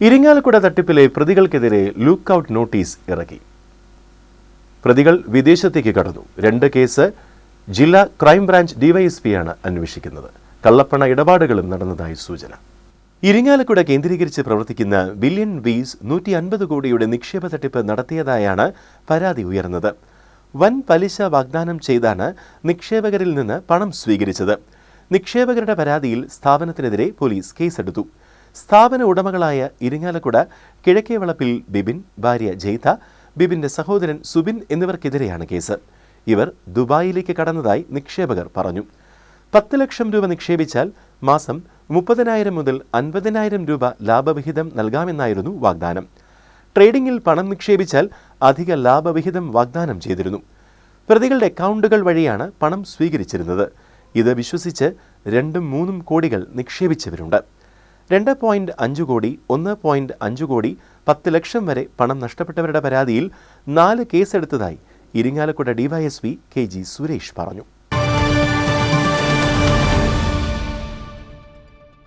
ഇരിങ്ങാലക്കുട തട്ടിപ്പിലെ പ്രതികൾക്കെതിരെ look out notice ഇറക്കി. പ്രതികൾ വിദേശത്തേക്ക് കടന്നു. രണ്ട് കേസ് ജില്ലാ ക്രൈംബ്രാഞ്ച് ഡിവൈഎസ്പിയാണ് അന്വേഷിക്കുന്നത്. കള്ളപ്പണ ഇടപാടുകളും നടന്നതായി സൂചന. ഇരിങ്ങാലക്കുട കേന്ദ്രീകരിച്ച് പ്രവർത്തിക്കുന്ന ബില്യൺ വീസ് നൂറ്റി അൻപത് കോടിയുടെ നിക്ഷേപ തട്ടിപ്പ് നടത്തിയതായാണ് പരാതി ഉയർന്നത്. വൻ പലിശ വാഗ്ദാനം ചെയ്താണ് നിക്ഷേപകരിൽ നിന്ന് പണം സ്വീകരിച്ചത്. നിക്ഷേപകരുടെ പരാതിയിൽ സ്ഥാപനത്തിനെതിരെ പോലീസ് കേസെടുത്തു. സ്ഥാപന ഉടമകളായ ഇരിങ്ങാലക്കുട കിഴക്കേവളപ്പിൽ ബിബിൻ ഭാര്യ ജയ്ത ബിബിന്റെ സഹോദരൻ സുബിൻ എന്നിവർക്കെതിരെയാണ് കേസ്. ഇവർ ദുബായിലേക്ക് കടന്നതായി നിക്ഷേപകർ പറഞ്ഞു. പത്ത് ലക്ഷം രൂപ നിക്ഷേപിച്ചാൽ മാസം മുപ്പതിനായിരം മുതൽ അൻപതിനായിരം രൂപ ലാഭവിഹിതം നൽകാമെന്നായിരുന്നു വാഗ്ദാനം. ട്രേഡിംഗിൽ പണം നിക്ഷേപിച്ചാൽ അധിക ലാഭവിഹിതം വാഗ്ദാനം ചെയ്തിരുന്നു. പ്രതികളുടെ അക്കൗണ്ടുകൾ വഴിയാണ് പണം സ്വീകരിച്ചിരുന്നത്. ഇത് വിശ്വസിച്ച് രണ്ടും മൂന്നും കോടികൾ നിക്ഷേപിച്ചവരുണ്ട്. രണ്ട് പോയിന്റ് അഞ്ച് കോടി ഒന്ന് പോയിന്റ് അഞ്ച് കോടി പത്ത് ലക്ഷം വരെ പണം നഷ്ടപ്പെട്ടവരുടെ പരാതിയിൽ നാല് കേസെടുത്തതായി Irinjalakuda DYSP K G Suresh പറഞ്ഞു.